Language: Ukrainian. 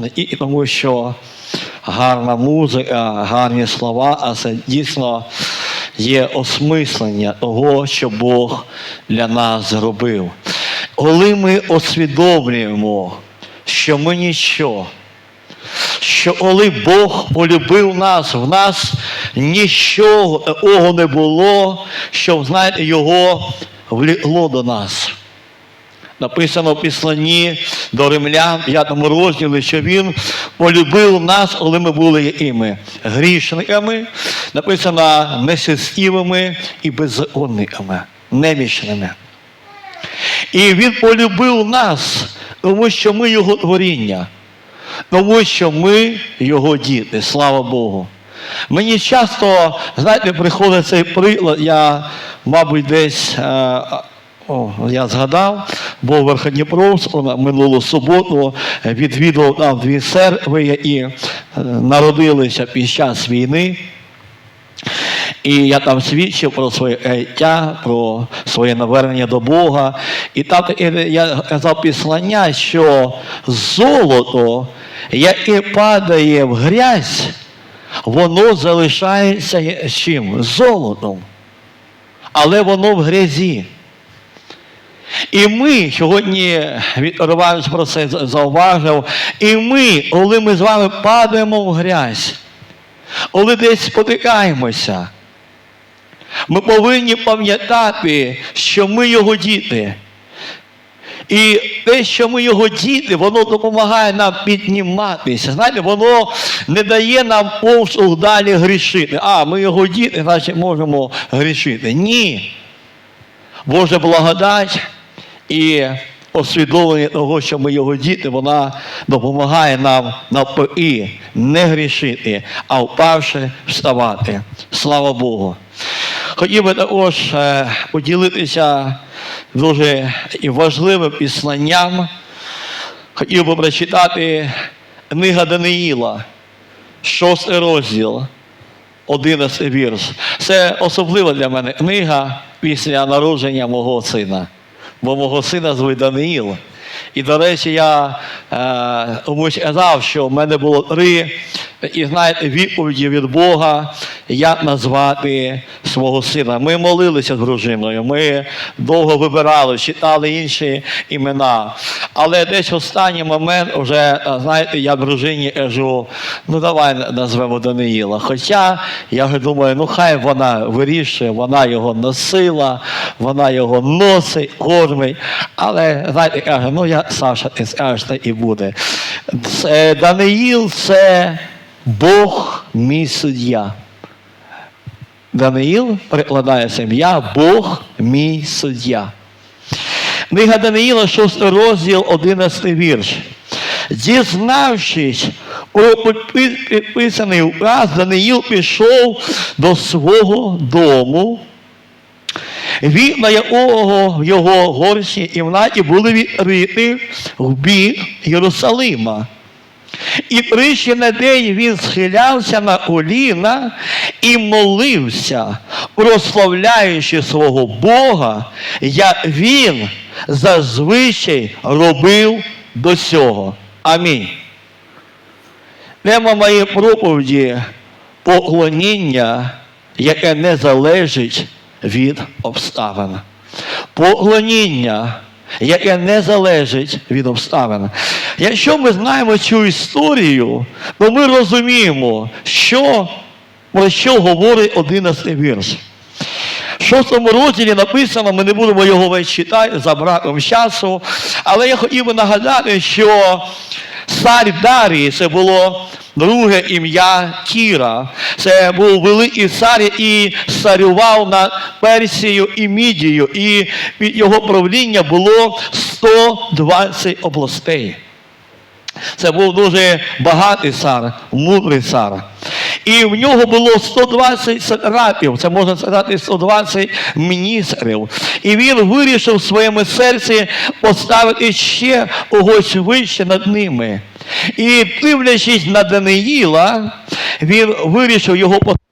не тільки тому, що гарна музика, гарні слова, а це дійсно є осмислення того, що Бог для нас зробив. Коли ми усвідомлюємо, що ми ніщо, що коли Бог полюбив нас, в нас нічого не було, що, знаєте, його влікло до нас. Написано в післанні до римлян, 5 розділі, що він полюбив нас, коли ми були якими? Грішниками, написано несистівими і беззаконниками, немічними. І він полюбив нас, тому що ми його творіння, тому що ми його діти, слава Богу. Мені часто, знаєте, приходить цей приклад, я, мабуть, десь. е, о, я згадав, був в Верходніпровську на минулу суботу, е, відвідував там дві церкви, які е, народилися під час війни. І я там свідчив про своє життя, про своє навернення до Бога. І таке, я казав післання, що золото, яке падає в грязь, воно залишається чим? Золотом. Але воно в грязі. І ми сьогодні Віктор про це зауважив. І ми, коли ми з вами падаємо в грязь, коли десь спотикаємося, ми повинні пам'ятати, що ми його діти. І те, що ми його діти, воно допомагає нам підніматися. Знаєте, воно не дає нам повсух далі грішити. А, ми його діти, значить можемо грішити. Ні. Божа благодать і усвідомлення того, що ми його діти, вона допомагає нам навпаки не грішити, а впавши вставати. Слава Богу. Хотів би також е, поділитися дуже важливим післанням. Хотів би прочитати книга Даниїла, шостий розділ, 11 вірш. Це особлива для мене книга після народження мого сина. Бо мого сина звуть Даниїл. І, до речі, я е, комусь казав, що в мене було три і знаєте, відповіді від Бога, як назвати свого сина. Ми молилися з дружиною, ми довго вибирали, читали інші імена. Але десь останній момент вже, знаєте, я дружині кажу, ну давай назвемо Даниїла. Хоча я думаю, ну хай вона вирішує, вона його носила, вона його носить, кормить. Але знаєте, каже, ну я Саша, ти скажеш, і буде. Це, Даниїл це Бог мій суддя. Даниїл перекладає ім'я Бог мій суддя. Книга Даниїла, 6 розділ, 11 вірш. Дізнавшись про підпи- підписаний указ, Даниїл пішов до свого дому, вікна якого в його горській кімнаті були відкриті в бік Єрусалима. І тричі на день він схилявся на коліна і молився, прославляючи свого Бога, як він зазвичай робив до цього. Амінь. Тема моєї проповіді поклоніння, яке не залежить від обставин. Поклоніння, яке не залежить від обставин. Якщо ми знаємо цю історію, то ми розуміємо, що, про що говорить 11 вірш. В шостому розділі написано, ми не будемо його весь читати за браком часу, але я хотів би нагадати, що цар Дарій це було друге ім'я Кіра. Це був великий цар, і царював над Персією і Мідією, і його правління було 120 областей. Це був дуже багатий цар, мудрий цар. І в нього було 120 сатрапів, це можна сказати 120 міністрів. І він вирішив в своєму серці поставити ще когось вище над ними. І дивлячись на Даниїла, він вирішив його поставити.